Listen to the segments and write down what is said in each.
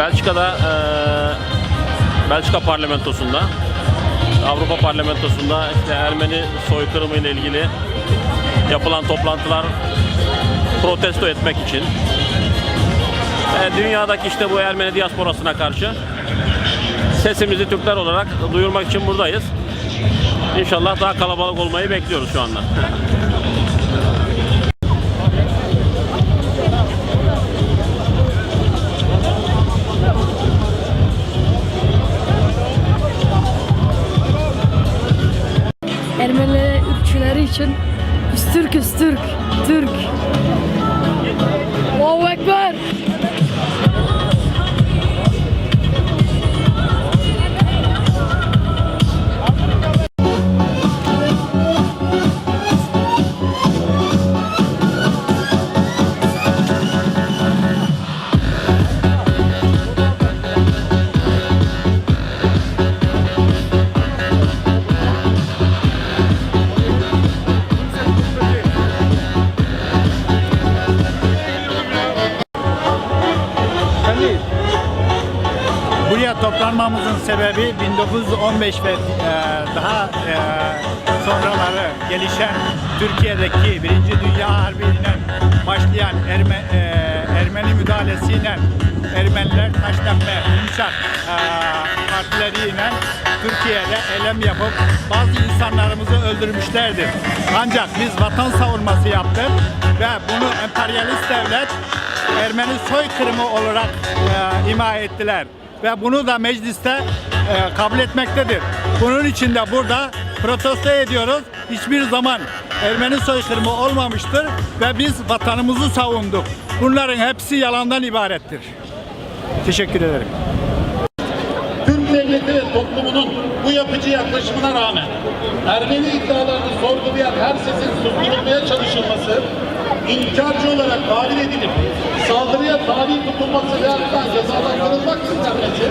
Belçika'da e, Belçika parlamentosunda Avrupa parlamentosunda işte Ermeni soykırımı ile ilgili yapılan toplantılar protesto etmek için e, dünyadaki işte bu Ermeni diasporasına karşı sesimizi Türkler olarak duyurmak için buradayız. İnşallah daha kalabalık olmayı bekliyoruz şu anda. Ermeni ırkçıları için biz Türk'üz Türk. Türk. Allahu Ekber. Buraya toplanmamızın sebebi 1915 ve e, daha e, sonraları gelişen Türkiye'deki Birinci Dünya Harbi'yle başlayan Erme, e, Ermeni müdahalesiyle Ermeniler Taştepe, Yumuşak e, partileriyle Türkiye'de eylem yapıp bazı insanlarımızı öldürmüşlerdir. Ancak biz vatan savunması yaptık ve bunu emperyalist devlet Ermeni soykırımı olarak e, ima ettiler ve bunu da mecliste e, kabul etmektedir. Bunun için de burada protesto ediyoruz. Hiçbir zaman Ermeni soykırımı olmamıştır ve biz vatanımızı savunduk. Bunların hepsi yalandan ibarettir. Teşekkür ederim. Türk devleti ve toplumunun bu yapıcı yaklaşımına rağmen Ermeni iddialarını sorgulayan her sesin susturulmaya çalışılması, inkarcı olarak tahmin edilip tabi tutulması ve hatta cezalandırılmak istenmesi,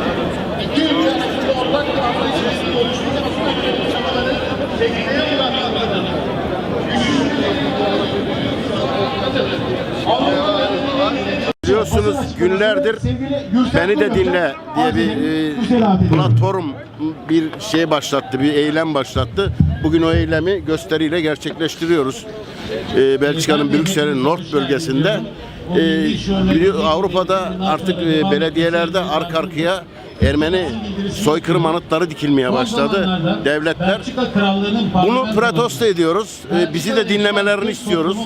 iki ülke arasında ortak bir anlayışın oluşturulmasına yönelik çabaları tekneye bırakılmalıdır. Biliyorsunuz günlerdir beni de dinle diye bir e, platform bir şey başlattı, bir eylem başlattı. Bugün o eylemi gösteriyle gerçekleştiriyoruz. E, Belçika'nın Brüksel'in Nord bölgesinde. E, Avrupa'da artık e, belediyelerde arka arkaya Ermeni soykırım anıtları dikilmeye başladı. Devletler bunu protesto ediyoruz. Ee, bizi de dinlemelerini istiyoruz.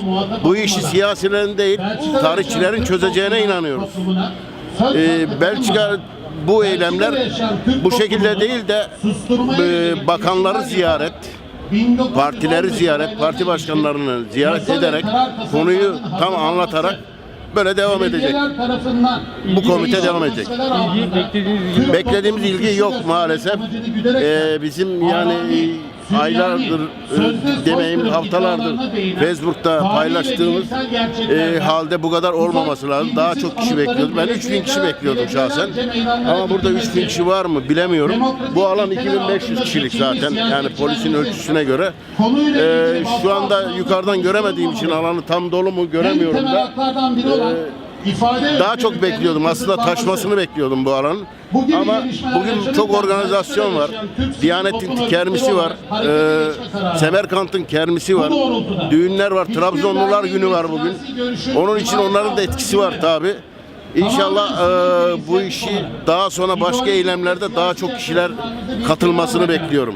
Bu işi siyasilerin değil, tarihçilerin çözeceğine inanıyoruz. Ee, Belçika bu eylemler bu şekilde değil de e, bakanları ziyaret, partileri ziyaret, parti başkanlarını ziyaret ederek konuyu tam anlatarak böyle devam edecek. Bu komite devam edecek. Beklediğimiz ilgi yok maalesef. Ee, bizim yani aylardır e, demeyeyim haftalardır Facebook'ta paylaştığımız e, halde bu kadar olmaması lazım. Daha çok kişi bekliyordu. Ben 3000 kişi bekliyordum şahsen. Ama burada 3000 kişi var mı bilemiyorum. Bu alan 2500 kişilik zaten. Yani polisin ölçüsüne göre. Ee, şu anda yukarıdan göremediğim için alanı tam dolu mu göremiyorum da. Ee, daha çok bekliyordum. Aslında taşmasını bekliyordum bu alanın. Ama bugün çok organizasyon var. Diyanet'in kermisi var. Ee, Semerkant'ın kermisi var. Düğünler var. Trabzonlular günü var bugün. Onun için onların da etkisi var tabi. İnşallah e, bu işi daha sonra başka eylemlerde daha çok kişiler katılmasını bekliyorum.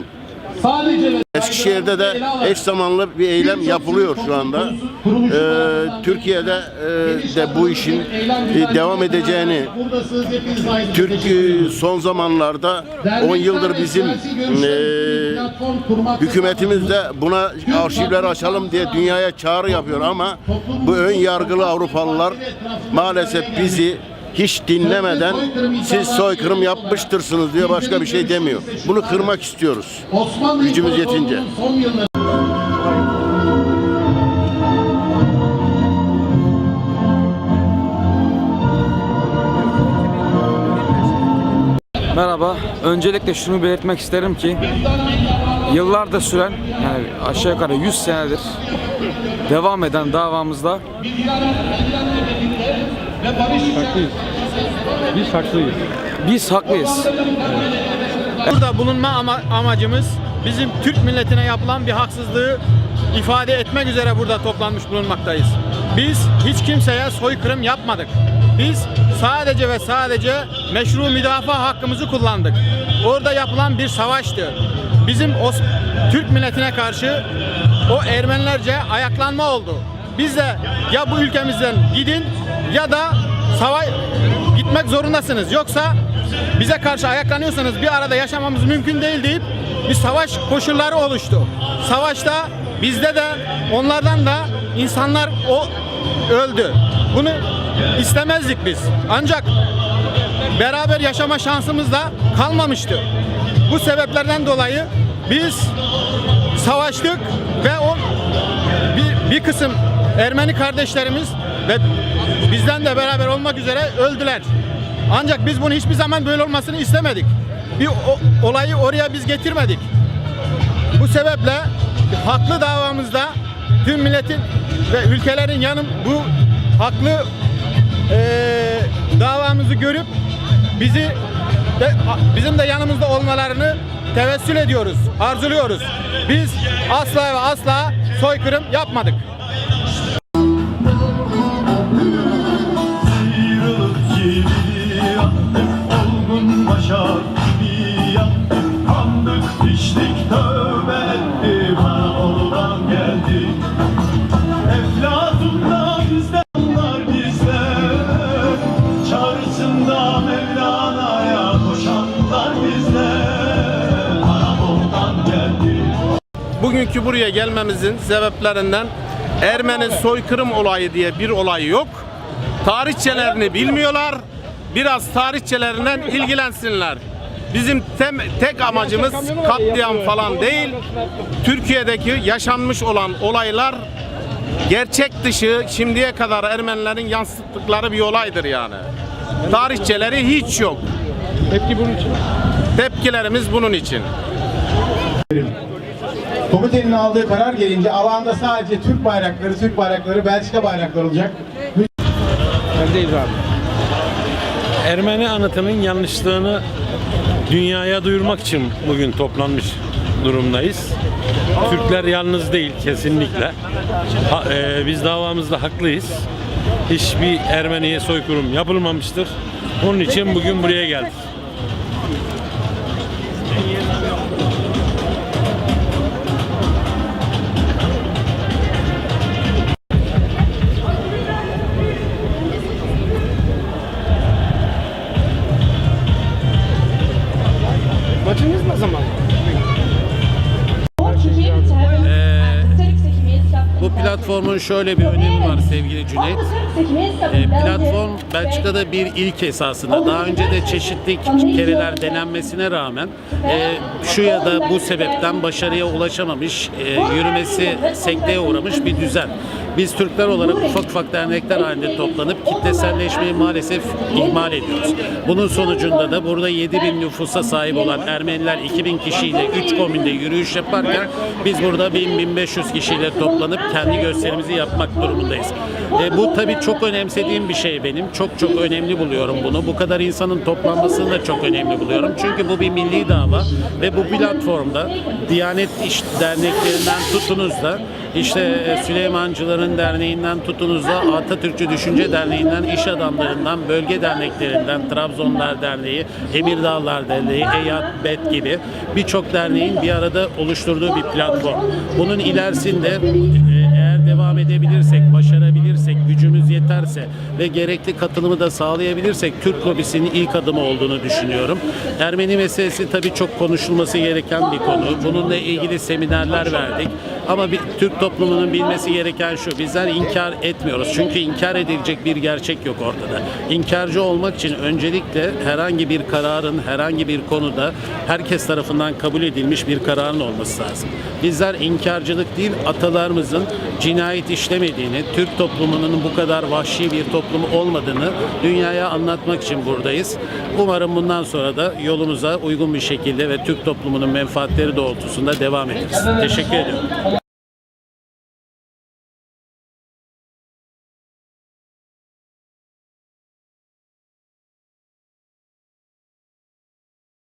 Eskişehir'de de eş zamanlı bir eylem yapılıyor şu anda. Ee, Türkiye'de e, de bu işin e, devam edeceğini Türk e, son zamanlarda 10 yıldır bizim e, hükümetimiz de buna arşivler açalım diye dünyaya çağrı yapıyor ama bu ön yargılı Avrupalılar maalesef bizi hiç dinlemeden siz soykırım yapmıştırsınız diye başka bir şey demiyor. Bunu kırmak istiyoruz. Gücümüz yetince. Merhaba. Öncelikle şunu belirtmek isterim ki yıllardır süren yani aşağı yukarı 100 senedir devam eden davamızda Biz haklıyız. Biz haklıyız. Burada bulunma ama, amacımız bizim Türk milletine yapılan bir haksızlığı ifade etmek üzere burada toplanmış bulunmaktayız. Biz hiç kimseye soykırım yapmadık. Biz sadece ve sadece meşru müdafaa hakkımızı kullandık. Orada yapılan bir savaştı. Bizim o Türk milletine karşı o Ermenilerce ayaklanma oldu. Biz de ya bu ülkemizden gidin ya da savaş gitmek zorundasınız. Yoksa bize karşı ayaklanıyorsanız bir arada yaşamamız mümkün değil deyip bir savaş koşulları oluştu. Savaşta bizde de onlardan da insanlar o öldü. Bunu istemezdik biz. Ancak beraber yaşama şansımız da kalmamıştı. Bu sebeplerden dolayı biz savaştık ve o bir, bir kısım Ermeni kardeşlerimiz ve bizden de beraber olmak üzere öldüler. Ancak biz bunu hiçbir zaman böyle olmasını istemedik. Bir olayı oraya biz getirmedik. Bu sebeple haklı davamızda tüm milletin ve ülkelerin yanım bu haklı eee, davamızı görüp bizi de, bizim de yanımızda olmalarını tevessül ediyoruz, arzuluyoruz. Biz asla ve asla soykırım yapmadık. Bugünkü buraya gelmemizin sebeplerinden Ermeni soykırım olayı diye bir olay yok. Tarihçelerini bilmiyorlar. Biraz tarihçelerinden ilgilensinler. Bizim tem- tek amacımız katliam falan değil. Türkiye'deki yaşanmış olan olaylar gerçek dışı şimdiye kadar Ermenilerin yansıttıkları bir olaydır yani. Tarihçeleri hiç yok. Tepki bunun için. Tepkilerimiz bunun için. Komitenin aldığı karar gelince alanda sadece Türk bayrakları, Türk bayrakları, Belçika bayrakları olacak. Sendeyiz abi. Ermeni anıtının yanlışlığını dünyaya duyurmak için bugün toplanmış durumdayız. Türkler yalnız değil kesinlikle. Ha- e, biz davamızda haklıyız. Hiçbir Ermeniye soykırım yapılmamıştır. Onun için bugün buraya geldik. Bu platformun şöyle bir önemi var sevgili Cüneyt. E, platform Belçika'da bir ilk esasında. Daha önce de çeşitli kereler denenmesine rağmen e, şu ya da bu sebepten başarıya ulaşamamış, e, yürümesi sekteye uğramış bir düzen. Biz Türkler olarak ufak ufak dernekler halinde toplanıp kitleselleşmeyi maalesef ihmal ediyoruz. Bunun sonucunda da burada 7 bin nüfusa sahip olan Ermeniler 2000 kişiyle 3 komünde yürüyüş yaparken biz burada 1000-1500 kişiyle toplanıp kendi gösterimizi yapmak durumundayız. E, bu tabii çok önemsediğim bir şey benim. Çok çok önemli buluyorum bunu. Bu kadar insanın toplanmasını da çok önemli buluyorum. Çünkü bu bir milli dava ve bu platformda Diyanet İş Derneklerinden tutunuz da işte e, Süleymancıların Derneği'nden tutunuz da Atatürkçü Düşünce Derneği'nden, iş adamlarından, bölge derneklerinden, Trabzonlar Derneği, Emirdağlar Derneği, EYAT gibi birçok derneğin bir arada oluşturduğu bir platform. Bunun ilerisinde e, yeterse ve gerekli katılımı da sağlayabilirsek Türk lobisinin ilk adımı olduğunu düşünüyorum. Ermeni meselesi tabii çok konuşulması gereken bir konu. Bununla ilgili seminerler verdik. Ama bir Türk toplumunun bilmesi gereken şu. Bizler inkar etmiyoruz. Çünkü inkar edilecek bir gerçek yok ortada. İnkarcı olmak için öncelikle herhangi bir kararın herhangi bir konuda herkes tarafından kabul edilmiş bir kararın olması lazım. Bizler inkarcılık değil atalarımızın cinayet işlemediğini, Türk toplumunun bu kadar vahşi bir toplum olmadığını dünyaya anlatmak için buradayız. Umarım bundan sonra da yolumuza uygun bir şekilde ve Türk toplumunun menfaatleri doğrultusunda devam ederiz. Teşekkür ediyorum.